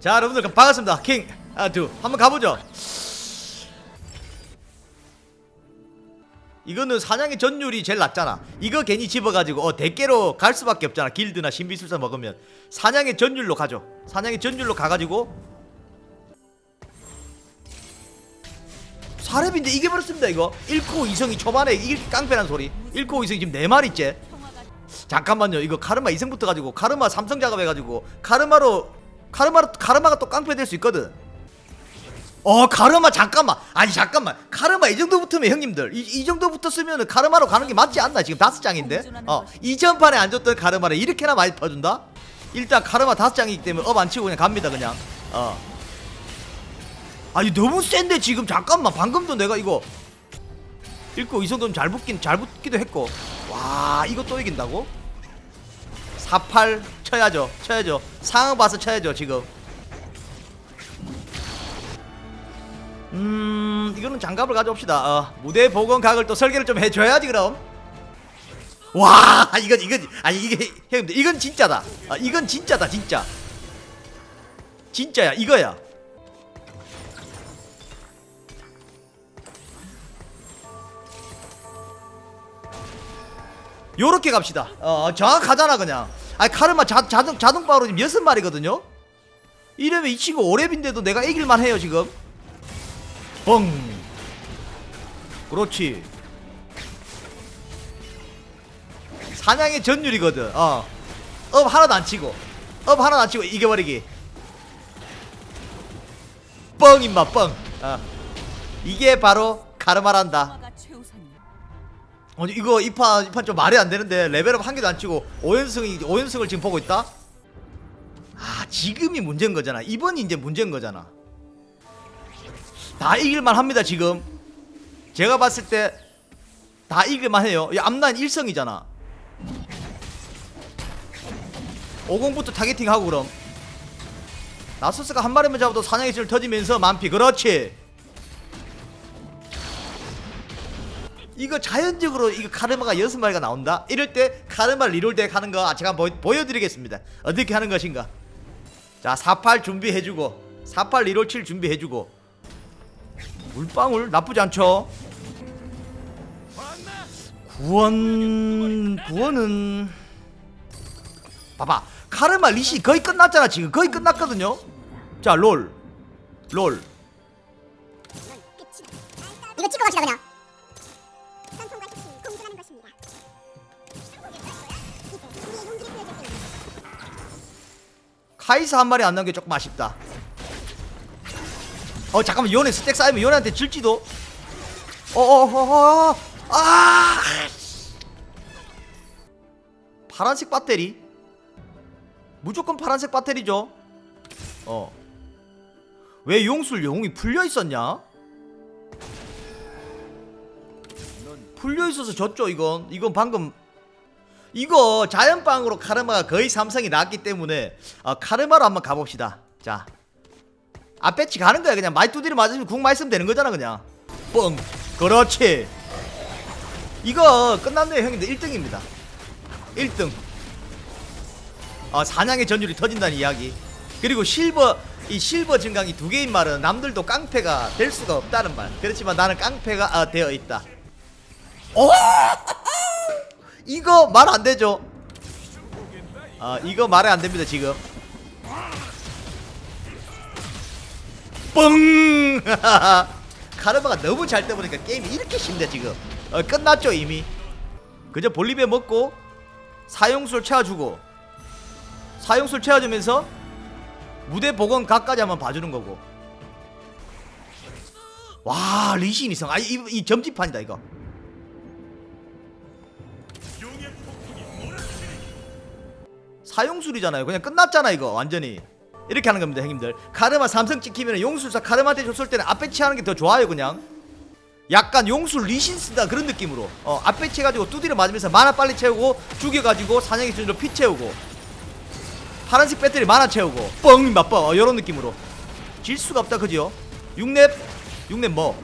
자 여러분들 반갑습니다. 킹 아두. 한번 가보죠. 이거는 사냥의 전율이 제일 낮잖아. 이거 괜히 집어가지고 어 대깨로 갈 수밖에 없잖아. 길드나 신비술사 먹으면. 사냥의 전율로 가죠. 사냥의 전율로 가가지고. 사렙인데 이게 버렸습니다 이거. 1코 2성이 초반에 이길 깡패란 소리. 1코 2성이 지금 4마리째. 잠깐만요. 이거 카르마 2성부터 가지고 카르마 3성 작업해가지고 카르마로 카르마로 카르마가 또 깡패 될 수 있거든. 어 카르마 잠깐만. 아니 잠깐만. 카르마 이 정도 붙으면 형님들 이, 이 정도 붙었으면 카르마로 가는 게 맞지 않나? 지금 다섯 장인데? 어 이전 판에 안 줬던 카르마를 이렇게나 많이 퍼준다? 일단 카르마 다섯 장이기 때문에 업 안 치고 그냥 갑니다 그냥. 어. 아니 너무 센데 지금? 잠깐만. 방금도 내가 이거 읽고 이 정도면 잘 붙긴 잘 붙기도 했고. 와 이거 또 이긴다고? 48 쳐야죠. 쳐야죠. 상황 봐서 쳐야죠 지금. 음 이거는 장갑을 가져옵시다. 어, 무대 복원 각을 또 설계를 좀 해줘야지 그럼. 와 이건 이건 아니 이게 형님들 이건 진짜다. 아, 이건 진짜다 진짜. 진짜야 이거야. 요렇게 갑시다. 어 정확하잖아 그냥 아니 카르마 자, 자동 자동 바로 지금 여섯 마리거든요? 이러면 이 친구 오랩인데도 내가 이길만 해요 지금. 뻥 그렇지. 사냥의 전율이거든. 어 업 하나도 안 치고. 업 하나도 안 치고 이겨버리기. 뻥 임마 뻥. 어. 이게 바로 카르마란다. 아니 이거 이판 이판 좀 말이 안 되는데 레벨업 한 개도 안 치고 5연승이 5연승을 지금 보고 있다? 아 지금이 문제인 거잖아. 이번이 이제 문제인 거잖아. 다 이길만 합니다 지금. 제가 봤을 때 다 이길만 해요. 이 앞라인 1성이잖아. 50부터 타겟팅하고 그럼. 나소스가 한 마리만 잡아도 사냥의 질 터지면서 만피. 그렇지 이거 자연적으로 이거 카르마가 여섯 마리가 나온다? 이럴 때 카르마 리롤덱 하는 거 제가 보, 보여드리겠습니다. 어떻게 하는 것인가? 자 48 준비해주고 48 리롤 7 준비해주고. 물방울 나쁘지 않죠? 구원 구원은 봐봐. 카르마 리시 거의 끝났잖아 지금. 거의 끝났거든요. 자롤롤 카이사 한 마리 안 나온 게 조금 아쉽다. 어 잠깐만 요네 스택 쌓이면 요네한테 질지도. 어어어어 아 파란색 배터리 무조건 파란색 배터리죠. 어. 왜 용술 영웅이 풀려 있었냐? 풀려 있어서 졌죠 이건. 이건 방금 이거 자연빵으로 카르마가 거의 삼성이 나왔기 때문에 어, 카르마로 한번 가봅시다. 자, 앞배치 가는 거야 그냥 마이 두드려 맞으면 궁 쓰면 되는 거잖아 그냥. 뻥. 그렇지. 이거 끝났네요 형님들 1등입니다. 1등. 어, 사냥의 전율이 터진다는 이야기. 그리고 실버 이 실버 증강이 두 개인 말은 남들도 깡패가 될 수가 없다는 말. 그렇지만 나는 깡패가 어, 되어 있다. 오! 이거 말 안 되죠? 아 이거 말이 안 됩니다 지금. 뻥! 카르마가 너무 잘 떠보니까 게임이 이렇게 쉽네 지금. 어, 끝났죠 이미. 그저 볼리베 먹고 사용술 채워주고 사용술 채워주면서 무대 복원 각까지 한번 봐주는 거고. 와 리신 이성 아이 이, 이 점집판이다 이거. 사용술이잖아요. 그냥 끝났잖아 이거 완전히. 이렇게 하는 겁니다, 형님들. 카르마 삼성 찍히면 용술사 카르마한테 줬을 때는 앞배치 하는 게 더 좋아요, 그냥. 약간 용술 리신 쓴다 그런 느낌으로. 어, 앞배치 해가지고 두드려 맞으면서 만화 빨리 채우고 죽여가지고 사냥의 순으로 피 채우고. 파란색 배터리 만화 채우고. 뻥 맞뻥 어, 이런 느낌으로. 질 수가 없다, 그죠? 6렙 6렙 뭐?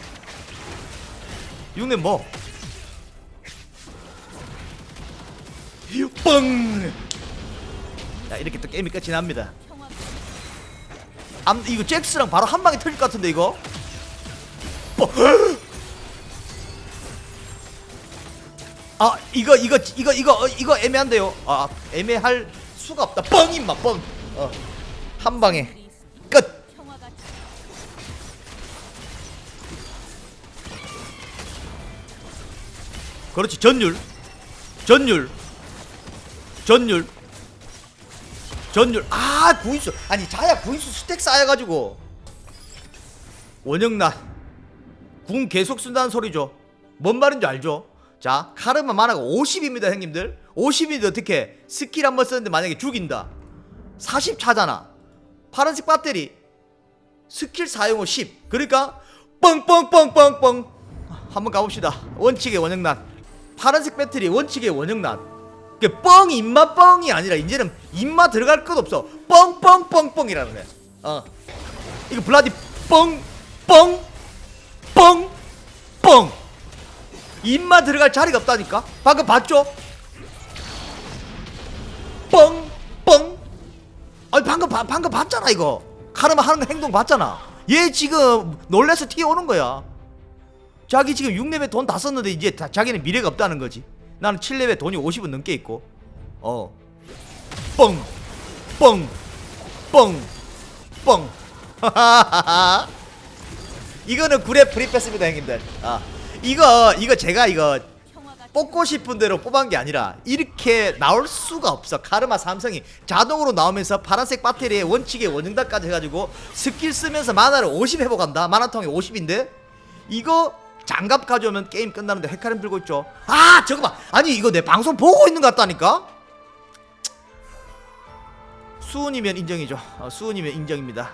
6렙 뭐? 뻥! 자 이렇게 또 게임이 끝이 납니다. 암 이거 잭스랑 바로 한 방에 터질 것 같은데 이거? 뭐. 아 이거 이거 이거 이거 어, 이거 애매한데요. 아 애매할 수가 없다. 뻥 임마 뻥어한 방에. 끝! 그렇지 전율. 전율. 전율 전율. 아 구인수. 아니 자야 구인수 스택 쌓여가지고. 원영난 궁 계속 쓴다는 소리죠. 뭔 말인지 알죠? 자 카르마 만화가 50입니다 형님들. 50인데 어떻게 스킬 한번 쓰는데 만약에 죽인다. 40 차잖아. 파란색 배터리. 스킬 사용 후 10. 그러니까 뻥뻥뻥뻥뻥. 한번 가봅시다. 원칙의 원형난. 파란색 배터리 원칙의 원형난. 그뻥 입맛 뻥이 아니라 이제는 입맛 들어갈 것 없어. 뻥뻥뻥뻥이라는 거야. 어. 이거 블라디 뻥뻥뻥뻥. 입맛 들어갈 자리가 없다니까. 방금 봤죠? 뻥뻥. 아니 방금 봐- 방금 봤잖아 이거 카르마 하는 거 행동 봤잖아 얘 지금 놀래서 튀어오는 거야 자기 지금 6렙에 돈다 썼는데 이제 다, 자기는 미래가 없다는 거지 나는 7렙에 돈이 50은 넘게 있고. 어. 어뻥 뻥 뻥 뻥. 이거는 구레 프리패스입니다 형님들. 아. 이거 이거 제가 이거 뽑고 싶은 대로 뽑은 게 아니라 이렇게 나올 수가 없어. 카르마 삼성이 자동으로 나오면서 파란색 배터리에 원칙의 원형단까지 해가지고 스킬 쓰면서 만화를 50 회복한다. 만화통에 50인데? 이거 장갑 가져오면 게임 끝나는데 헤카림 들고 있죠. 아 저거 봐 아니 이거 내 방송 보고 있는 것 같다니까? 수은이면 인정이죠. 어, 수은이면 인정입니다.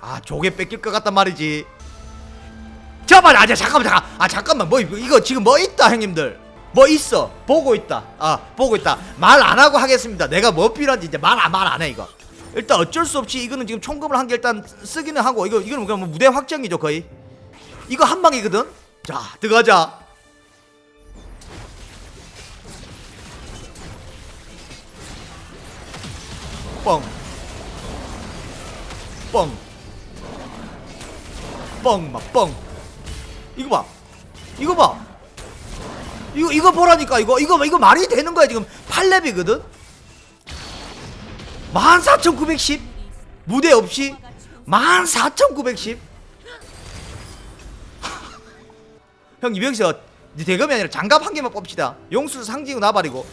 아 조개 뺏길 것 같단 말이지. 잠깐만 아 잠깐만 잠깐. 아 잠깐만. 뭐 이거, 지금 뭐 있다 형님들? 뭐 있어? 보고 있다. 아 보고 있다. 말 안 하고 하겠습니다. 내가 뭐 필요한지 이제 말안말안 해 이거. 일단 어쩔 수 없이 이거는 지금 총금을 한 개 일단 쓰기는 하고 이거 이거는 그냥 뭐 무대 확정이죠 거의 이거 한 방이거든 자 들어가자 뻥 뻥. 뻥, 막 뻥. 이거 봐. 이거 봐. 이거 이거 보라니까 이거 이거 이거 말이 되는 거야 지금 8렙이거든. 14,910 무대 없이 14,910. 형 이병서 대검이 아니라 장갑 한 개만 뽑시다. 용수를 상징으로 놔버리고.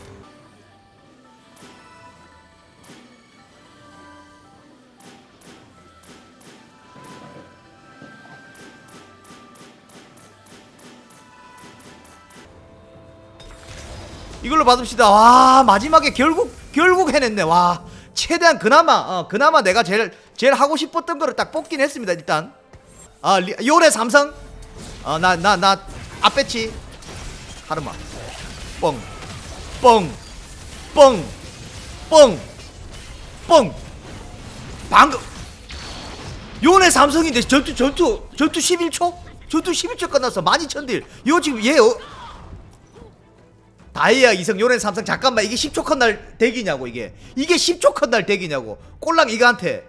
이걸로 받읍시다. 와 마지막에 결국 결국 해냈네. 와 최대한 그나마 어, 그나마 내가 제일 제일 하고 싶었던 거를 딱 뽑긴 했습니다. 일단 아 리, 요래 삼성 어나 나나 앞배치. 하르마. 뻥 뻥 뻥 뻥 뻥. 방금. 요네 삼성인데 전투 전투 전투 11초? 전투 11초 끝났어 12,000딜 요 지금 얘 어, 다이아 이성 요렌 삼성 잠깐만 이게 10초 컷날 대기냐고 이게. 이게 10초 컷날 대기냐고. 꼴랑 이거한테.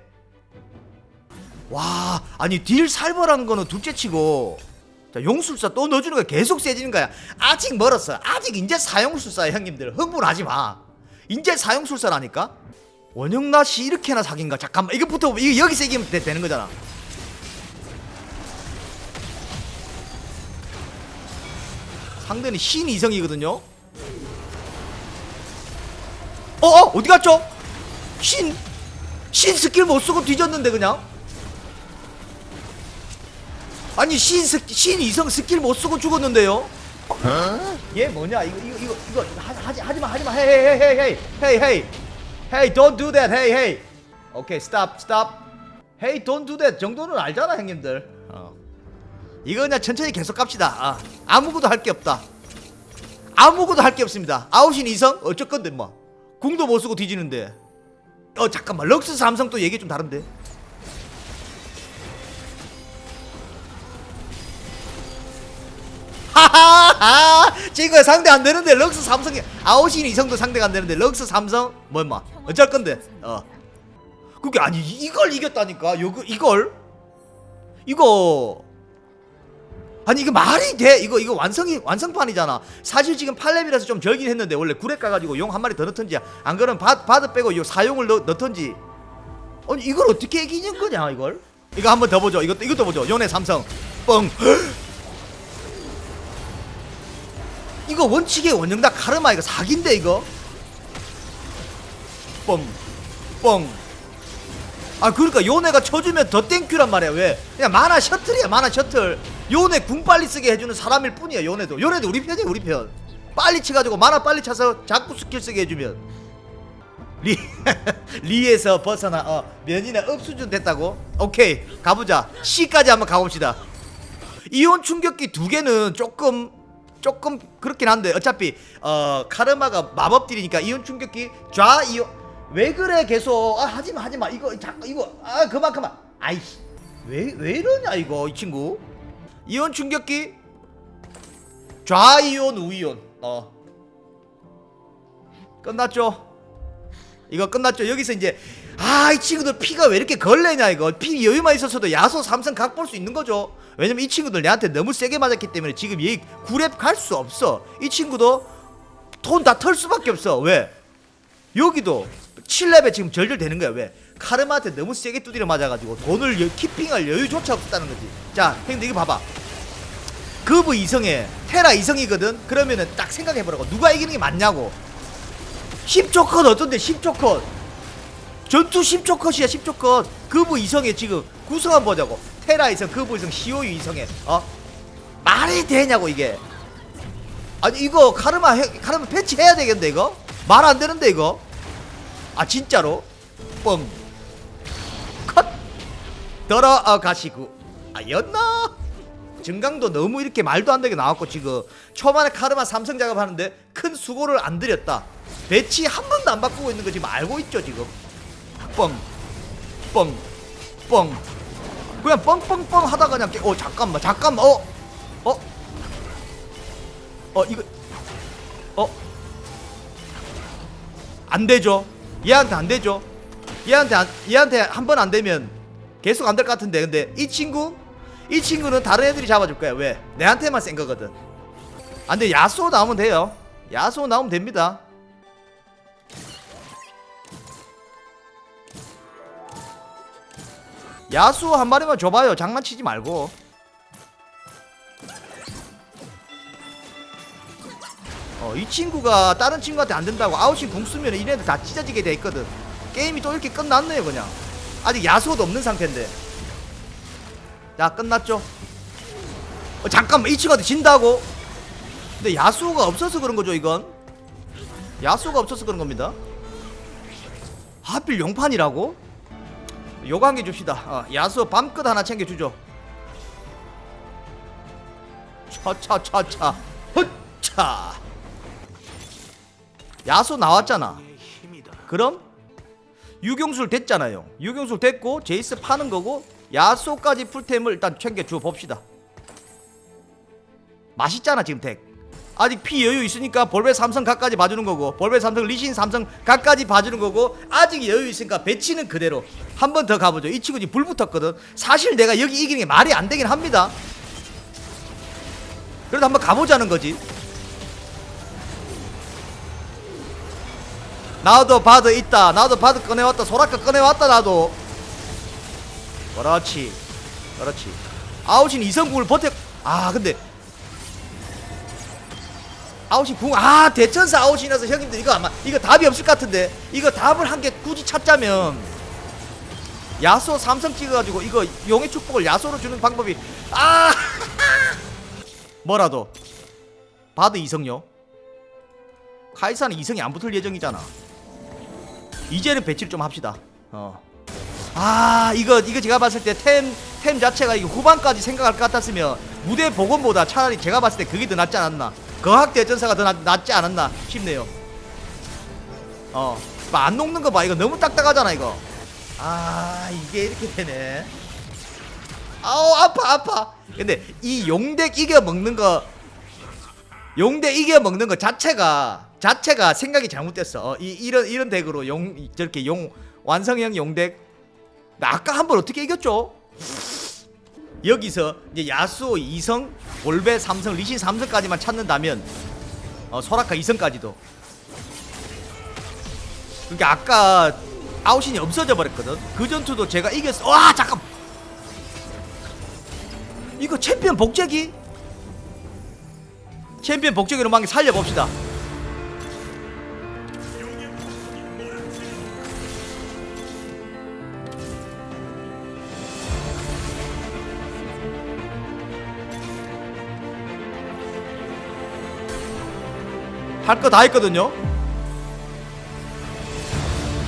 와 아니 딜 살벌한 거는 둘째치고 자 용술사 또 넣어주는 거야. 계속 세지는 거야. 아직 멀었어. 아직 인제 사용술사야 형님들 흥분하지 마. 인제 사용술사라니까? 원영낫이 이렇게나 사귄가? 잠깐만. 이거부터 이거 여기서 이기면 되, 되는 거잖아. 상대는 신 이성이거든요. 어어 어디 갔죠? 신! 신 스킬 못 쓰고 뒤졌는데 그냥 아니 신, 스, 신 이성 스킬 못 쓰고 죽었는데요? 얘 뭐냐? 이거 이거 이거 이거 하, 하지 하지마 하지마. 헤이 헤이 헤이 헤이 헤이 헤이. 헤이 don't do that. 헤이 헤이. 오케이 stop stop. 헤이 don't do that 정도는 알잖아 형님들. 어. 이거 그냥 천천히 계속 갑시다. 아, 아무것도 할 게 없다. 아무것도 할 게 없습니다. 아웃인 이성? 어쩔 건데 뭐. 궁도 못 쓰고 뒤지는데. 어 잠깐만. 럭스 삼성 또 얘기 좀 다른데 지금 상대 안 되는데 럭스 삼성이 아웃인 이성도 상대가 안 되는데 럭스 삼성? 뭐 임마 어쩔 건데. 어. 그게 아니 이걸 이겼다니까. 요거 이걸? 이거. 아니 이거 말이 돼. 이거 이거 완성이 완성판이잖아. 사실 지금 8렙이라서 좀 절긴 했는데 원래 9렙 가가지고 용 한 마리 더 넣던지 안 그러면 바, 바드 빼고 요 사용을 넣, 넣던지. 아니 이걸 어떻게 이기는 거냐 이걸? 이거 한 번 더 보죠. 이것도 이것도 보죠. 연애 삼성. 뻥 이거 원칙의 원정다. 카르마 이거 사기인데 이거? 뻥뻥. 아 그러니까 요네가 쳐주면 더 땡큐란 말이야 왜? 그냥 만화 셔틀이야 만화 셔틀. 요네 궁 빨리 쓰게 해주는 사람일 뿐이야 요네도. 요네도 우리 편이야 우리 편. 빨리 쳐가지고 만화 빨리 차서 자꾸 스킬 쓰게 해주면. 리 리에서 벗어나 어 면이나 업 수준 됐다고? 오케이 가보자. C까지 한번 가봅시다. 이온 충격기 두 개는 조금 조금 그렇긴 한데 어차피 어 카르마가 마법딜이니까 이온 충격기 좌 이온. 왜 그래 계속? 아 하지마 하지마. 이거 잠깐 이거. 아 그만 그만. 아이씨. 왜 왜 이러냐 이거 이 친구? 이온 충격기 좌 이온 우 이온. 어. 끝났죠 이거 끝났죠? 여기서 이제 아 이 친구들 피가 왜 이렇게 걸레냐 이거. 피 여유만 있었어도 야소 삼성 각 볼 수 있는 거죠. 왜냐면 이 친구들 내한테 너무 세게 맞았기 때문에 지금 얘 9렙 갈수 없어. 이 친구도 돈 다 털 수밖에 없어. 왜? 여기도 7렙에 지금 절절 되는 거야. 왜? 카르마한테 너무 세게 두드려 맞아가지고 돈을 여- 키핑할 여유조차 없었다는 거지. 자 형들 이거 봐봐. 그브 이성에 테라 이성이거든? 그러면은 딱 생각해보라고. 누가 이기는 게 맞냐고 10초 컷 어떤데 10초 컷? 전투 10초 컷이야 10초 컷. 그브 이성에 지금 구성 한번 보자고? 테라 이성 그브 이성 시오유 이성에 어? 말이 되냐고 이게? 아니 이거 카르마 해, 카르마 패치 해야 되겠는데 이거? 말 안 되는데 이거? 아 진짜로? 뻥 컷! 들어 가시고. 아였나 증강도 너무 이렇게 말도 안 되게 나왔고 지금 초반에 카르마 삼성 작업하는데 큰 수고를 안 들였다 배치 한 번도 안 바꾸고 있는 거 지금 알고 있죠 지금 뻥 뻥 뻥 그냥 뻥뻥뻥 하다가 그냥 깨- 어 잠깐만 잠깐만 어 어? 어 이거 어? 안 되죠. 얘한테 안 되죠. 얘한테 안, 얘한테 한 번 안 되면 계속 안 될 것 같은데 근데 이 친구 이 친구는 다른 애들이 잡아줄 거야 왜? 내한테만 센 거거든. 안돼 야수 나오면 돼요. 야수 나오면 됩니다. 야수 한 마리만 줘봐요. 장난치지 말고. 어, 이 친구가 다른 친구한테 안 된다고 아웃인 궁 쓰면 이네들 다 찢어지게 돼 있거든. 게임이 또 이렇게 끝났네요, 그냥. 아직 야수도 없는 상태인데. 자, 끝났죠? 어, 잠깐만, 이 친구한테 진다고? 근데 야수가 없어서 그런 거죠, 이건? 야수가 없어서 그런 겁니다. 하필 용판이라고? 요거 한 개 줍시다. 어, 야수 밤끝 하나 챙겨주죠. 차차차차. 헛차. 야수 나왔잖아. 그럼 유경술 됐잖아요. 유경술 됐고 제이스 파는 거고 야수까지 풀템을 일단 챙겨 줘 봅시다. 맛있잖아 지금 덱. 아직 피 여유 있으니까 볼베 삼성 각까지 봐주는 거고 볼베 삼성 리신 삼성 각까지 봐주는 거고 아직 여유 있으니까 배치는 그대로 한 번 더 가보죠. 이 친구 지금 불 붙었거든. 사실 내가 여기 이기는 게 말이 안 되긴 합니다. 그래도 한번 가보자는 거지. 나도 바드 있다. 나도 바드 꺼내왔다. 소라카 꺼내왔다. 나도. 그렇지. 그렇지. 아웃인 이성궁을 버텨. 아 근데 아웃인 궁. 아 대천사 아웃이라서 형님들 이거 아마 이거 답이 없을 것 같은데 이거 답을 한 개 굳이 찾자면 야소 삼성 찍어가지고 이거 용의 축복을 야소로 주는 방법이 아 뭐라도 바드 이성요. 카이사는 이성이 안 붙을 예정이잖아. 이제는 배치를 좀 합시다. 어. 아 이거 이거 제가 봤을 때템템 자체가 이거 후반까지 생각할 것 같았으면 무대 복원보다 차라리 제가 봤을 때 그게 더 낫지 않았나. 거학 대전사가 더 낫, 낫지 않았나 싶네요. 어. 봐, 안 녹는 거 봐. 이거 너무 딱딱하잖아 이거. 아 이게 이렇게 되네. 아우 아파 아파. 근데 이 용덱 이겨 먹는 거 용대 이겨 먹는 거 자체가 자체가 생각이 잘못됐어. 어, 이 이런 이런 덱으로 용 이- 저렇게 용 완성형 용덱 나 아까 한 번 어떻게 이겼죠? 여기서 이제 야수오 2성, 볼베 3성, 리신 3성까지만 찾는다면 어, 소라카 2성까지도. 그러니까 아까 아웃신이 없어져 버렸거든. 그 전투도 제가 이겼어. 와 잠깐 이거 챔피언 복제기? 챔피언 복제기로 막 살려봅시다 할 거 다 했거든요.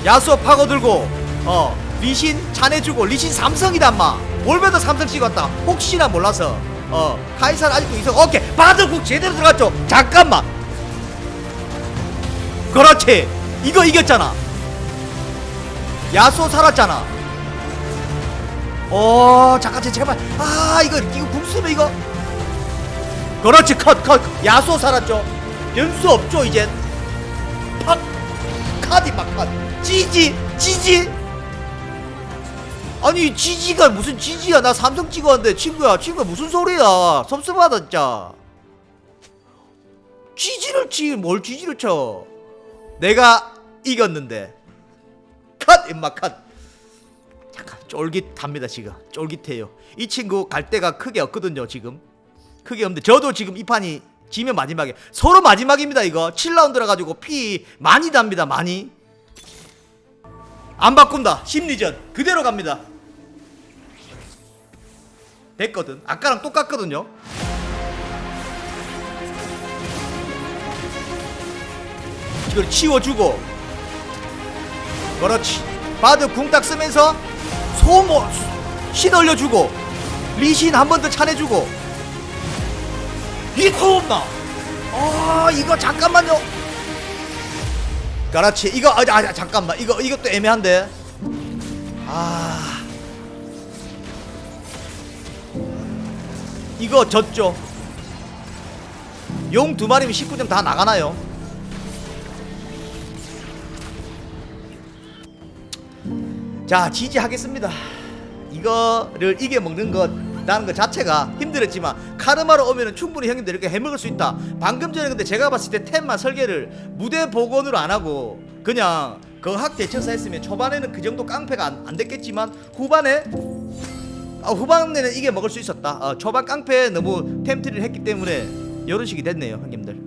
야수 파고들고 어 리신 차내주고 리신 삼성이단 마. 올베도 삼성 찍었다. 혹시나 몰라서 어 카이사는 아직도 이성. 오케이 바드국 제대로 들어갔죠. 잠깐만. 그렇지. 이거 이겼잖아. 야수 살았잖아. 어 잠깐 제발 아 이거 이거 궁수면 이거 그렇지 컷 컷 야수 살았죠 연수 없죠 이젠. 팍. 카디 막컷 지지 지지. 아니 지지가 무슨 지지야? 나 삼성 찍었는데 친구야. 친구야 무슨 소리야? 섭섭하다 진짜. 지지를 치뭘 지지를 쳐? 내가 이겼는데. 컷 임마 컷. 잠깐 쫄깃합니다 지금 쫄깃해요. 이 친구 갈 데가 크게 없거든요 지금. 크게 없는데 저도 지금 이 판이 지면 마지막에 서로 마지막입니다 이거. 7라운드라 가지고 피 많이 답니다 많이. 안 바꾼다. 심리전. 그대로 갑니다. 됐거든. 아까랑 똑같거든요. 이걸 치워주고. 그렇지. 바드 궁딱 쓰면서 소모 신 올려주고. 리신 한 번 더 차내주고 이거 없나? 아 이거 잠깐만요. 그렇지 이거 아, 아 잠깐만 이거 이것도 애매한데. 아 이거 졌죠. 용 두 마리면 19점 다 나가나요? 자 지지하겠습니다. 이거를 이겨 먹는 것 나는 것 자체가 힘들었지만 카르마로 오면은 충분히 형님들 이렇게 해먹을 수 있다. 방금 전에 근데 제가 봤을 때 템만 설계를 무대 복원으로 안 하고 그냥 거학 대처사 했으면 초반에는 그 정도 깡패가 안, 안 됐겠지만 후반에 아, 후반에는 이게 먹을 수 있었다. 어, 초반 깡패 너무 템트리를 했기 때문에 이런 식이 됐네요, 형님들.